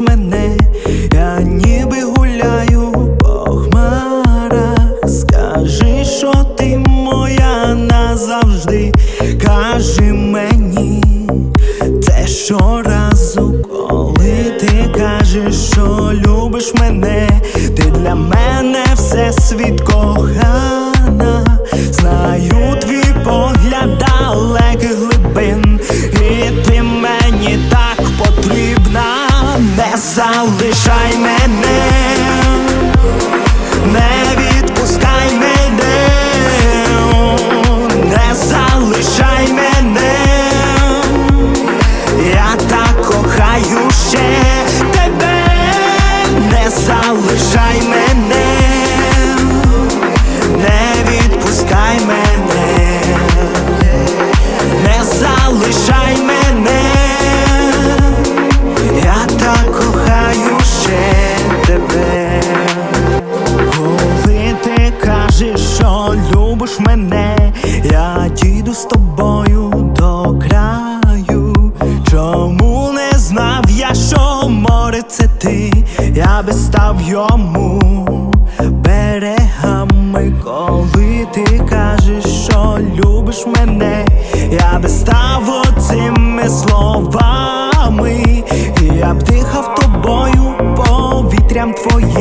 мене, я ніби гуляю по хмарах. Скажи, що ти моя назавжди. Кажи щоразу, коли ти кажеш, що любиш мене, ти для мене все світ кохана. Знаю твій погляд далеких глибин, і ти мені так потрібна, не залишай мене, з тобою до краю. Чому не знав я, що море це ти, я би став йому берегами, коли ти кажеш, що любиш мене, я би став оцими словами, я б дихав тобою повітрям твоїм,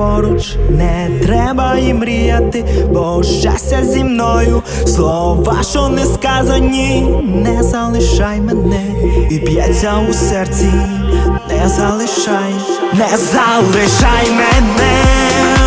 поруч, не треба і мріяти, бо щастя зі мною, слова, що не сказані, не залишай мене, і б'ється у серці, не залишай, не залишай мене,